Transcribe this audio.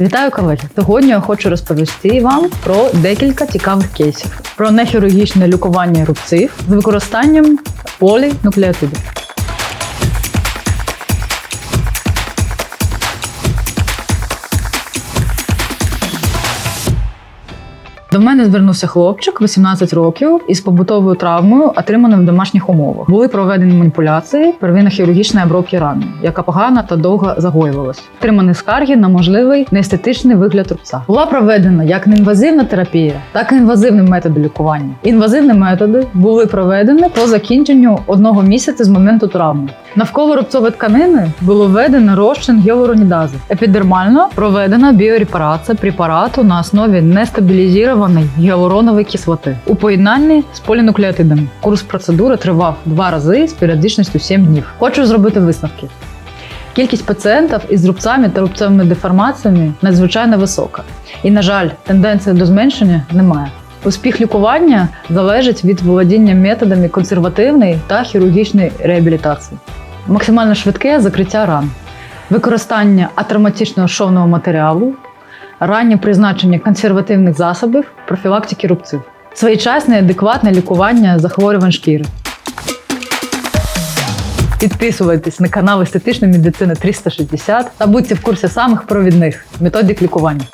Вітаю колеги! Сьогодні я хочу розповісти вам про декілька цікавих кейсів про нехірургічне лікування рубців з використанням полінуклеотидів. До мене звернувся хлопчик 18 років із побутовою травмою, отриманою в домашніх умовах. Були проведені маніпуляції первинно хірургічної обробки рани, яка погано та довго загоювалась. Отримані скарги на можливий неестетичний вигляд рубця. Була проведена як неінвазивна терапія, так і інвазивні методи лікування. Інвазивні методи були проведені по закінченню одного місяця з моменту травми. Навколо рубцової тканини було введено розчин гіалуронідазу. Епідермально проведена біорепарація препарату на основі нестабілізованої гіалуронової кислоти у поєднанні з полінуклеотидами. Курс процедури тривав два рази з періодичністю 7 днів. Хочу зробити висновки. Кількість пацієнтів із рубцями та рубцевими деформаціями надзвичайно висока. І, на жаль, тенденції до зменшення немає. Успіх лікування залежить від володіння методами консервативної та хірургічної реабілітації. Максимально швидке закриття ран, використання атравматичного шовного матеріалу, раннє призначення консервативних засобів, профілактики рубців, своєчасне і адекватне лікування захворювань шкіри. Підписуйтесь на канал Естетичної медицини 360 та будьте в курсі самих провідних методик лікування.